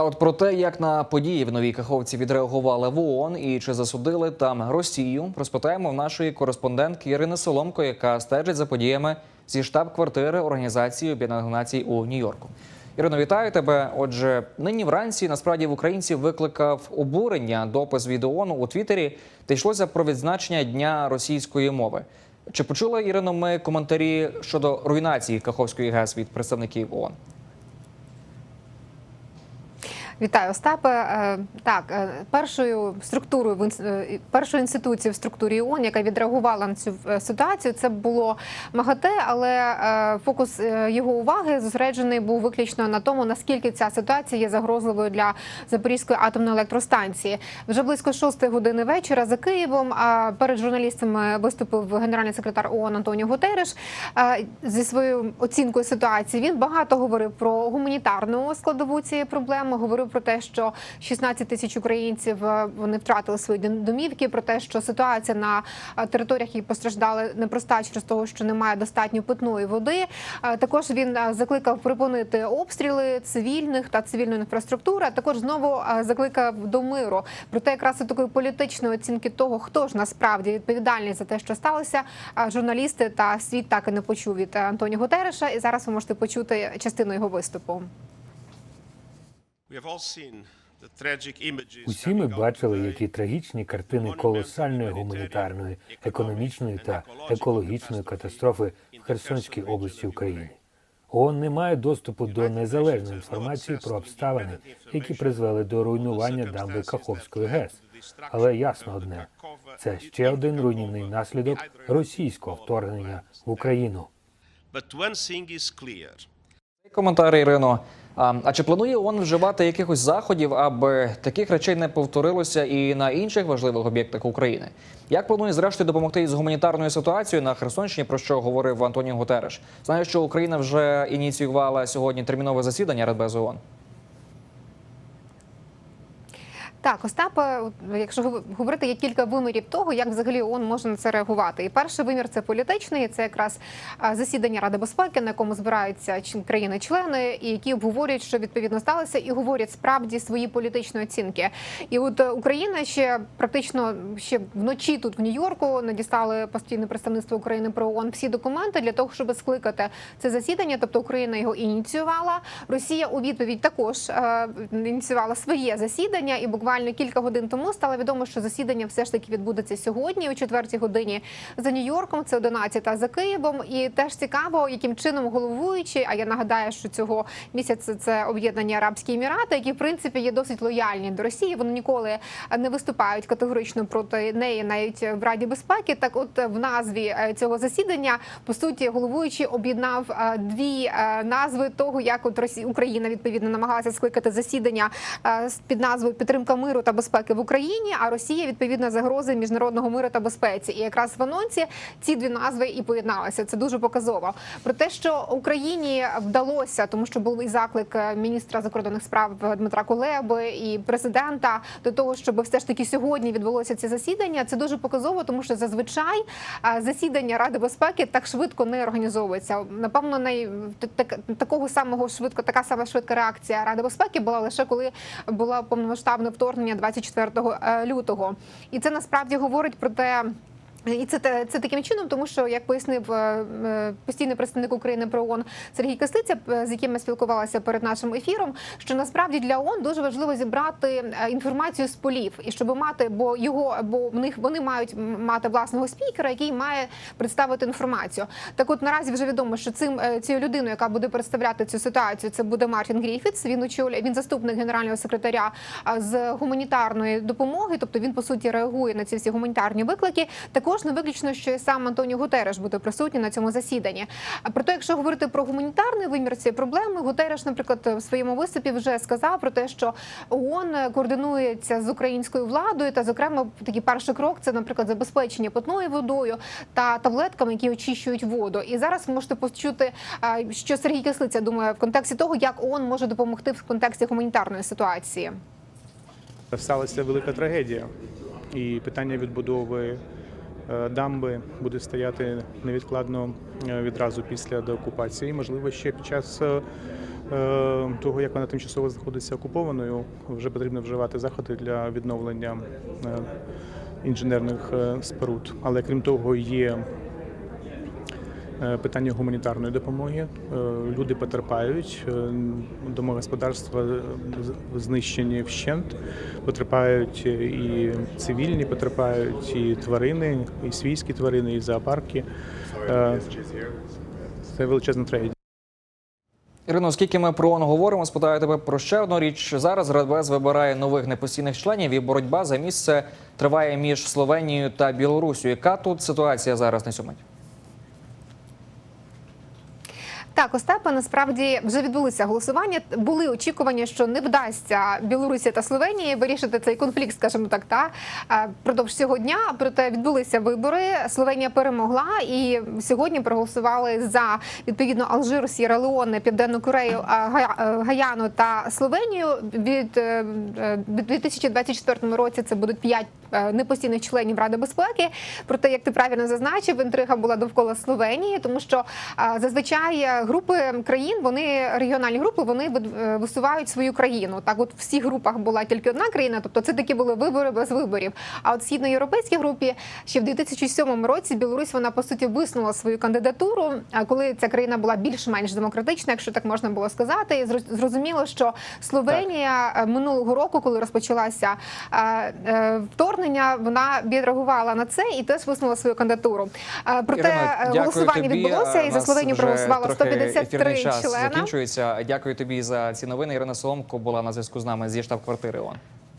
А от про те, як на події в новій Каховці відреагували в ООН і чи засудили там Росію, розпитаємо в нашої кореспондентки Ірини Соломко, яка стежить за подіями зі штаб-квартири Організації Об'єднаних Націй у Нью-Йорку. Ірино, вітаю тебе. Отже, нині вранці насправді в українців викликав обурення допис від ООН у Твіттері, де йшлося про відзначення дня російської мови. Чи почули Ірино ми коментарі щодо руйнації Каховської ГЕС від представників ООН? Вітаю, Остапе. Е, Так, е, першою структурою е, першою інституцією в структурі ООН, яка відреагувала на цю ситуацію, це було МАГАТЕ, але фокус його уваги зосереджений був виключно на тому, наскільки ця ситуація є загрозливою для Запорізької атомної електростанції. Вже близько шостої години вечора за Києвом. Перед журналістами виступив генеральний секретар ООН Антоніо Гутереш зі своєю оцінкою ситуації. Він багато говорив про гуманітарну складову цієї проблеми. Говорив про те, що 16 тисяч українців е, вони втратили свої домівки. Про те, що ситуація на е, територіях, які постраждали, непроста через того, що немає достатньо питної води. Е, Також він закликав припинити обстріли цивільних та цивільної інфраструктури. а Також знову закликав до миру. Проте якраз такої політичної оцінки того, хто ж насправді відповідальний за те, що сталося, журналісти та світ так і не почув від Антоніо Гутереша. І зараз ви можете почути частину його виступу. Усі ми бачили, які трагічні картини колосальної гуманітарної, економічної та екологічної катастрофи в Херсонській області України. ООН не має доступу до незалежної інформації про обставини, які призвели до руйнування дамби Каховської ГЕС. Але ясно одне це ще один руйнівний наслідок російського вторгнення в Україну. Коментар Ірино. А, а чи планує ООН вживати якихось заходів, аби таких речей не повторилося і на інших важливих об'єктах України? Як планує зрештою допомогти із гуманітарною ситуацією на Херсонщині, про що говорив Антоній Гутереш? Знаю, що Україна вже ініціювала сьогодні термінове засідання Радбезу ООН. Так, Остапе, от, якщо гов- говорити, є кілька вимірів того, як взагалі ООН може на це реагувати. І перший вимір це політичний. Це якраз засідання Ради безпеки, на якому збираються країни-члени, і які обговорюють, що відповідно сталося, і говорять справді свої політичні оцінки. І от е, Україна ще практично ще вночі тут в Нью-Йорку надіслали постійне представництво України про ООН всі документи для того, щоб скликати це засідання. Тобто Україна його ініціювала. Росія у відповідь також е, ініціювала своє засідання, і буквально кілька годин тому стало відомо, що засідання все ж таки відбудеться сьогодні, о 4 годині за Нью-Йорком. Це 11 за Києвом. І теж цікаво, яким чином головуючи. А я нагадаю, що цього місяця це об'єднані Арабські Емірати, які в принципі є досить лояльні до Росії. Вони ніколи не виступають категорично проти неї, навіть в Раді безпеки. Так, от в назві е, цього засідання по суті головуючий об'єднав е, дві е, назви того, як от Росі... Україна відповідно намагалася скликати засідання під назвою Підтримка миру та безпеки в Україні. А Росія відповідно загрози міжнародного миру та безпеці. І якраз в анонсі ці дві назви і поєдналися. Це дуже показово. Про те, що Україні вдалося, тому що був і заклик е, міністра закордонних справ Дмитра Кулеби і президента до того, щоб все ж таки сьогодні відбулося це засідання. Це дуже показово, тому що зазвичай е, засідання Ради безпеки так швидко не організовується. Напевно, най так, такого самого швидко, така сама швидка реакція Ради безпеки була лише коли було повномасштабне вторгнення 24 е, лютого, і це насправді говорить про те. І це це таким чином, тому що як пояснив е, е, постійний представник України про ООН Сергій Костиця, е, з яким ми спілкувалися перед нашим ефіром, що насправді для ООН дуже важливо зібрати інформацію з полів, і щоб мати, бо його бо в них вони мають мати власного спікера, який має представити інформацію. Так, от наразі вже відомо, що цим цією людиною, яка буде представляти цю ситуацію, це буде Мартін Гріфітс. Він очолює він заступник генерального секретаря з гуманітарної допомоги, тобто він по суті реагує на ці всі гуманітарні виклики. Також не виключно, що сам Антоніо Гутереш буде присутній на цьому засіданні. Проте, якщо говорити про гуманітарний вимір цієї проблеми, Гутереш, наприклад, в своєму виступі вже сказав про те, що ООН координується з українською владою, та зокрема такий перший крок це, наприклад, забезпечення питною водою та таблетками, які очищують воду. І зараз ви можете почути, що Сергій Кислиця думає в контексті того, як ООН може допомогти в контексті гуманітарної ситуації. Сталася велика трагедія, і питання відбудови дамби буде стояти невідкладно е, відразу після деокупації. Можливо, ще під час е, е, того, як вона тимчасово знаходиться окупованою, вже потрібно вживати заходи для відновлення е, інженерних е, споруд. Але крім того, є е, питання гуманітарної допомоги. Е, Люди потерпають, е, домогосподарства е, знищені вщент, потерпають і цивільні, потерпають і тварини, і свійські тварини, і зоопарки. Е, Це величезна трагедія. Ірино, оскільки ми про ООН говоримо, спитаю тебе про ще одну річ. Зараз Радбез вибирає нових непостійних членів, і боротьба за місце триває між Словенією та Білорусю. Яка тут ситуація зараз на цьому? Так, Остапе, насправді вже відбулися голосування. Були очікування, що не вдасться Білорусі та Словенії вирішити цей конфлікт, скажімо так, та е, продовж цього дня. Проте відбулися вибори. Словенія перемогла і сьогодні проголосували за відповідно Алжир, Сєра Леоне, Південну Корею, е, е, Гаяну та Словенію. Від е, е, 2024 році це будуть п'ять непостійних членів Ради безпеки. Проте, як ти правильно зазначив, інтрига була довкола Словенії, тому що зазвичай групи країн, вони регіональні групи, вони е, висувають свою країну. Так, от в всіх групах була тільки одна країна, тобто це такі були вибори без виборів. А от східноєвропейській групі ще в 2007 році Білорусь вона по суті виснула свою кандидатуру. А коли ця країна була більш-менш демократична, якщо так можна було сказати, і зрозуміло, що Словенія так. Е, минулого року, коли розпочалася е, вторгнення, вона відреагувала на це і теж висунула свою кандидатуру. Проте Ірина, голосування тобі. відбулося і за Словенію проголосувало 150 73 час члена. закінчується. Дякую тобі за ці новини. Ірина Соломко була на зв'язку з нами зі штаб-квартири. ООН.